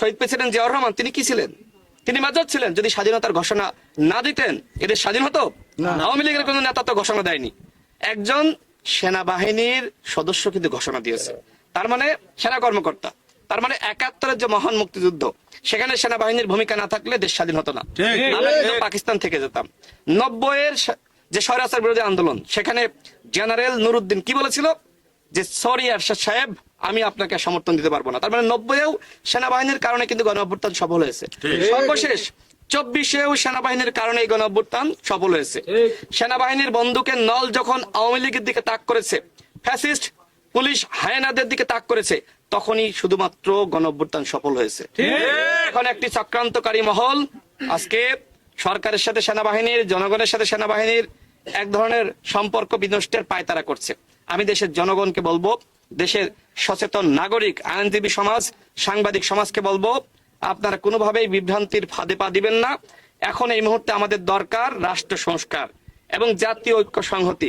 শহীদ president Ziaur Rahman তিনি কি ছিলেন? তিনি মেজর ছিলেন। যদি স্বাধীনতার ঘোষণা না দিতেন এদের স্বাধীন হতো? আওয়ামী লীগের কোনো নেতা তো ঘোষণা দেয়নি। একজন সেনাবাহিনীর সদস্য কিন্তু ঘোষণা দিয়েছে। তার মানে সেনা কর্মকর্তা। তার মানে একাত্তরের যে মহান মুক্তিযুদ্ধ সেখানে সেনাবাহিনীর ভূমিকা না থাকলে দেশ স্বাধীন হতো না। আমরা কিন্তু পাকিস্তান থেকে যেতাম। নব্বইয়ের সা- যে স্বৈরাচার বিরোধী আন্দোলন সেখানে জেনারেল নুরুদ্দিন কি বলেছিল? যে সরি আরশাদ সাহেব আমি আপনাকে সমর্থন দিতে পারব না। তার মানে নব্বইয়েও সেনাবাহিনীর কারণে কিন্তু গণ অভ্যুত্থান সফল হয়েছে। সর্বশেষ চব্বিশেও সেনাবাহিনীর কারণে এই গণ অভ্যুত্থান সফল হয়েছে। সেনাবাহিনীর বন্দুকের নল যখন আওয়ামী লীগের দিকে তাক করেছে ফ্যাসিস্ট পুলিশ হায়নাদের দিকে তাক করেছে তখনই শুধুমাত্র গণ অভ্যুত্থান সফল হয়েছে। এখন একটি চক্রান্তকারী মহল আজকে সরকারের সাথে সেনাবাহিনীর জনগণের সাথে সেনাবাহিনীর এক ধরনের সম্পর্ক বিনষ্টের পায়তারা করছে। আমি দেশের জনগণকে বলব, দেশের সচেতন নাগরিক, আইনজীবী সমাজ, সাংবাদিক সমাজকে বলব, আপনারা কোনোভাবেই বিভ্রান্তির ফাঁদে পা দিবেন না। এখন এই মুহূর্তে আমাদের দরকার রাষ্ট্র সংস্কার এবং জাতীয় ঐক্য সংহতি।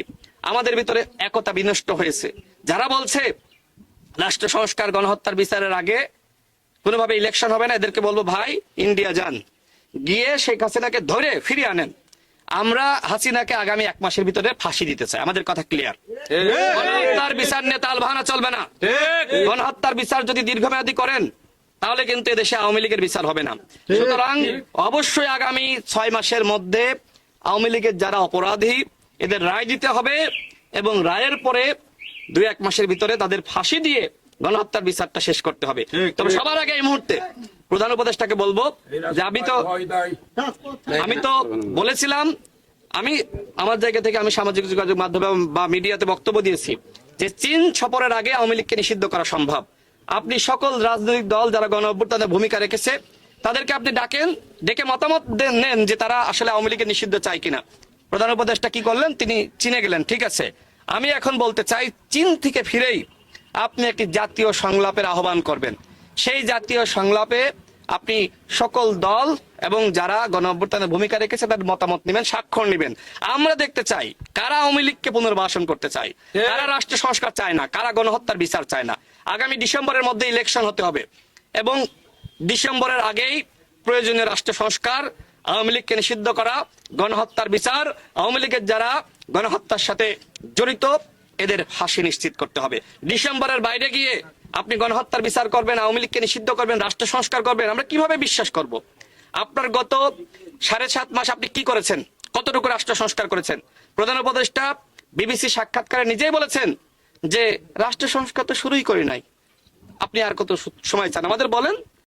আমাদের ভিতরে একতা বিনষ্ট হয়েছে। যারা বলছে রাষ্ট্র সংস্কার গণহত্যার বিচারের আগে কোনোভাবে ইলেকশন হবে না, এদেরকে বলব, ভাই ইন্ডিয়া যান। গিয়ে শেখ হাসিনাকে ধরে ফিরিয়ে আনেন। আমরা হাসিনাকে আগামী এক মাসের ভিতরে ফাঁসি দিতে চাই। আমাদের কথা ক্লিয়ার গণহত্যার বিচার নিয়ে তাল বাহানা চলবে না। গণহত্যার বিচার যদি দীর্ঘমেয়াদী করেন তাহলে কিন্তু এদেশে আওয়ামী লীগের বিচার হবে না। সুতরাং অবশ্যই আগামী ছয় মাসের মধ্যে আওয়ামী লীগের যারা অপরাধী এদের রায় দিতে হবে এবং রায়ের পরে দুই এক মাসের ভিতরে তাদের ফাঁসি দিয়ে গণহত্যার বিচারটা শেষ করতে হবে। তবে সবার আগে এই মুহূর্তে প্রধান উপদেষ্টাকে বলব যে আমি তো আমি তো বলেছিলাম, আমি আমার জায়গা থেকে আমি সামাজিক যোগাযোগ মাধ্যমে বা মিডিয়াতে বক্তব্য দিয়েছি যে চীন সফরের আগে আওয়ামী লীগকে নিষিদ্ধ করা সম্ভব। আপনি সকল রাজনৈতিক দল যারা গণ অভ্যুত্থানে ভূমিকা রেখেছে, তাদেরকে আপনি ডাকেন, ডেকে মতামত নেন যে তারা আসলে আওয়ামী লীগের নিষিদ্ধ চায় কিনা। প্রধান উপদেষ্টা কি করলেন? তিনি চীনে গেলেন, ঠিক আছে। আমি এখন বলতে চাই, চীন থেকে ফিরেই আপনি একটি জাতীয় সংলাপের আহ্বান করবেন। সেই জাতীয় সংলাপে আপনি সকল দল এবং যারা গণ ভূমিকা রেখেছে তাদের মতামত নেবেন স্বাক্ষর নেবেন। আমরা দেখতে চাই কারা আওয়ামী লীগকে পুনর্বাসন করতে চাই কারা রাষ্ট্র সংস্কার চায় না কারা গণহত্যার বিচার চায় না। আগামী ডিসেম্বরের মধ্যে ইলেকশন হতে হবে এবং ডিসেম্বরের আগেই প্রয়োজনীয় রাষ্ট্র সংস্কার আওয়ামী লীগকে নিষিদ্ধ করা গণহত্যার বিচার আওয়ামী লীগের যারা গণহত্যার সাথে জড়িত এদের ফাঁসি নিশ্চিত করতে হবে। ডিসেম্বরের বাইরে গিয়ে আপনি গণহত্যার বিচার করবেন, আওয়ামী লীগকে নিষিদ্ধ করবেন, রাষ্ট্র সংস্কার করবেন, আমরা কীভাবে বিশ্বাস করব? আপনার গত সাড়ে সাত মাস আপনি কি করেছেন? কতটুকু রাষ্ট্র সংস্কার করেছেন? প্রধান উপদেষ্টা বিবিসি সাক্ষাৎকারে নিজেই বলেছেন যে, রাষ্ট্র সংস্কার তো শুরুই করি নাই। আপনি আর কত সময় চান? আমাদের বলেন